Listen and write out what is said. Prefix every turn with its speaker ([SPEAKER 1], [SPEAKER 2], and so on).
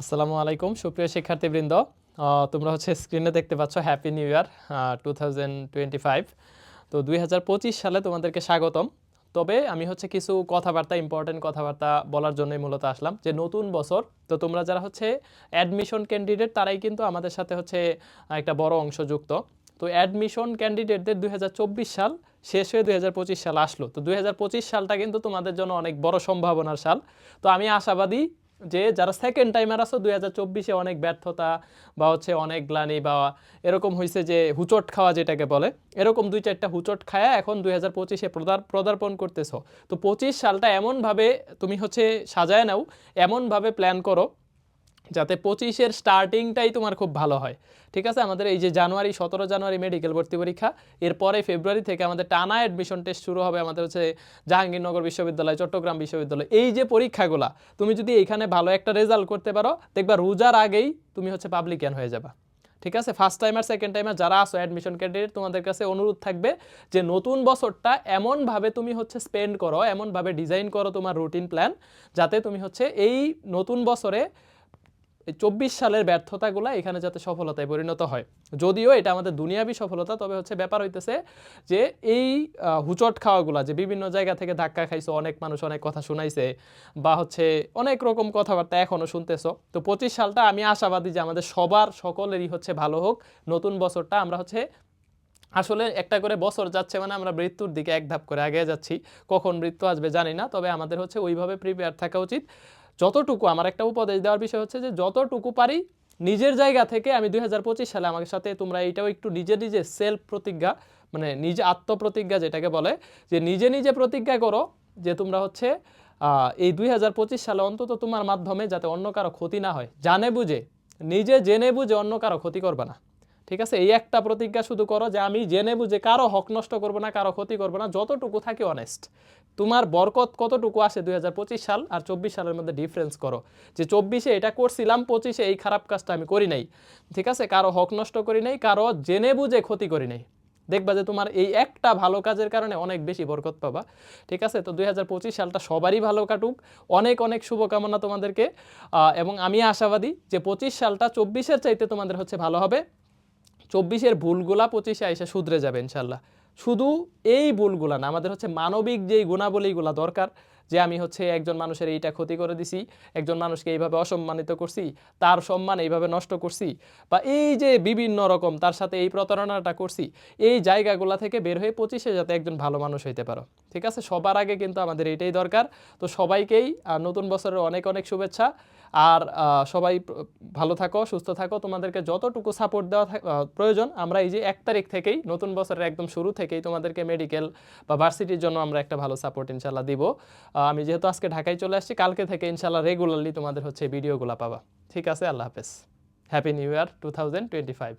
[SPEAKER 1] আসসালামু আলাইকুম, সুপ্রিয় শিক্ষার্থীবৃন্দ। তোমরা হচ্ছে স্ক্রিনে দেখতে পাচ্ছ happy new year two thousand তো দুই হাজার পঁচিশ সালে তোমাদেরকে স্বাগতম। তবে আমি হচ্ছে কিছু কথাবার্তা ইম্পর্টেন্ট কথাবার্তা বলার জন্যই মূলত আসলাম, যে নতুন বছর, তো তোমরা যারা হচ্ছে অ্যাডমিশন ক্যান্ডিডেট তারাই কিন্তু আমাদের সাথে হচ্ছে একটা বড় অংশ যুক্ত। তো অ্যাডমিশন ক্যান্ডিডেটদের দুই হাজার চব্বিশ সাল শেষ হয়ে দুই হাজার পঁচিশ সাল আসলো। তো দুই হাজার পঁচিশ সালটা কিন্তু তোমাদের জন্য অনেক বড় সম্ভাবনার সাল। তো আমি আশাবাদী যে যারা সেকেন্ড টাইমার আছো, দুই হাজার চব্বিশে অনেক ব্যর্থতা বা হচ্ছে অনেক গ্লানি বা এরকম হয়েছে যে হুচট খাওয়া যেটাকে বলে, এরকম দুই চারটা হুচট খায়া এখন দুই হাজার পঁচিশে প্রদার্পণ করতেছ। তো পঁচিশ সালটা এমনভাবে তুমি হচ্ছে সাজায় নাও, এমনভাবে প্ল্যান করো যাতে পঁচিশের স্টার্টিংটাই তোমার খুব ভালো হয়। ঠিক আছে? আমাদের এই যে জানুয়ারি, সতেরো জানুয়ারি মেডিকেল ভর্তি পরীক্ষা, এরপরে ফেব্রুয়ারি থেকে আমাদের টানা অ্যাডমিশন টেস্ট শুরু হবে আমাদের হচ্ছে জাহাঙ্গীরনগর বিশ্ববিদ্যালয়, চট্টগ্রাম বিশ্ববিদ্যালয়। এই যে পরীক্ষাগুলা, তুমি যদি এইখানে ভালো একটা রেজাল্ট করতে পারো, দেখবা রোজার আগেই তুমি হচ্ছে পাবলিকান হয়ে যাবা। ঠিক আছে? ফার্স্ট টাইমার সেকেন্ড টাইমার যারা আসো অ্যাডমিশন ক্যান্ডিডেট তোমাদের কাছে অনুরোধ থাকবে যে নতুন বছরটা এমনভাবে তুমি হচ্ছে স্পেন্ড করো, এমনভাবে ডিজাইন করো তোমার রুটিন প্ল্যান যাতে তুমি হচ্ছে এই নতুন বছরে চব্বিশ সালের ব্যর্থতাগুলো এখানে যাতে সফলতায় পরিণত হয়। যদিও এটা আমাদের দুনিয়াবি সফলতা, তবে হচ্ছে ব্যাপার হইতেছে যে এই হুচট খাওয়াগুলা যে বিভিন্ন জায়গা থেকে ধাক্কা খাইছো, অনেক মানুষ অনেক কথা শুনাইছে বা হচ্ছে অনেক রকম কথাবার্তা এখনও শুনতেছো। তো পঁচিশ সালটা আমি আশাবাদী যে আমাদের সবার সকলেরই হচ্ছে ভালো হোক। নতুন বছরটা আমরা হচ্ছে আসলে একটা করে বছর যাচ্ছে মানে আমরা মৃত্যুর দিকে এক ধাপ করে আগে যাচ্ছি। কখন মৃত্যু আসবে জানি না, তবে আমাদের হচ্ছে ওইভাবে প্রিপেয়ার থাকা উচিত। যতটুকু আমার একটা উপদেশ দেওয়ার বিষয় হচ্ছে যে যতটুকু পারি নিজের জায়গা থেকে আমি দুই হাজার পঁচিশ সালে আমার সাথে তোমরা এইটাও একটু নিজে নিজে সেলফ প্রতিজ্ঞা মানে নিজে আত্মপ্রতিজ্ঞা যেটাকে বলে, যে নিজে নিজে প্রতিজ্ঞা করো যে তোমরা হচ্ছে এই দুই হাজার পঁচিশ সালে অন্তত তোমার মাধ্যমে যাতে অন্য কারও ক্ষতি না হয়। জানে বুঝে, নিজে জেনে বুঝে অন্য কারও ক্ষতি করবে না। ঠিক আছে? এই একটা প্রতিজ্ঞা শুধু করো যে আমি জেনে বুঝে কারও হক নষ্ট করব না, কারও ক্ষতি করব না, যতটুকু থাকি অনেস্ট তোমার বরকত কতটুকু আসে দুই হাজার পঁচিশ সাল আর চব্বিশ সালের মধ্যে ডিফারেন্স করো। যে চব্বিশে এটা করছিলাম, পঁচিশে এই খারাপ কাজটা আমি করি নাই। ঠিক আছে? কারও হক নষ্ট করি নাই, কারও জেনে বুঝে ক্ষতি করি নাই। দেখবা যে তোমার এই একটা ভালো কাজের কারণে অনেক বেশি বরকত পাবা। ঠিক আছে? তো দুই হাজার পঁচিশ সালটা সবারই ভালো কাটুক। অনেক অনেক শুভকামনা তোমাদেরকে। এবং আমি আশাবাদী যে পঁচিশ সালটা চব্বিশের চাইতে তোমাদের হচ্ছে ভালো হবে। চব্বিশের ভুলগুলা পঁচিশে এসে শুধরে যাবে ইনশাল্লাহ শুধু এই ভুলগুলা না, আমাদের হচ্ছে মানবিক যেই গুণাবলীগুলা দরকার, যে আমি হচ্ছে একজন মানুষের এইটা ক্ষতি করে দিছি, একজন মানুষকে এইভাবে অসম্মানিত করছি, তার সম্মান এইভাবে নষ্ট করছি, বা এই যে বিভিন্ন রকম তার সাথে এই প্রতারণাটা করছি, এই জায়গাগুলা থেকে বের হয়ে পঁচিশে যাতে একজন ভালো মানুষ হইতে পারো। ঠিক আছে? সবার আগে কিন্তু আমাদের এটাই দরকার। তো সবাইকেই নতুন বছরের অনেক অনেক শুভেচ্ছা। আর সবাই ভালো থাকো, সুস্থ থাকো। তোমাদেরকে যতটুকু সাপোর্ট দেওয়া প্রয়োজন, আমরা এই যে এক তারিখ থেকেই, নতুন বছরের একদম শুরু থেকেই তোমাদেরকে মেডিকেল বা ভার্সিটির জন্য আমরা একটা ভালো সাপোর্ট ইনশাল্লাহ দিব। আমি যেহেতু আজকে ঢাকায় চলে আসছি, কালকে থেকে ইনশাল্লাহ রেগুলারলি তোমাদের হচ্ছে ভিডিওগুলো পাবা। ঠিক আছে, আল্লাহ হাফেজ। Happy new year two thousand twenty five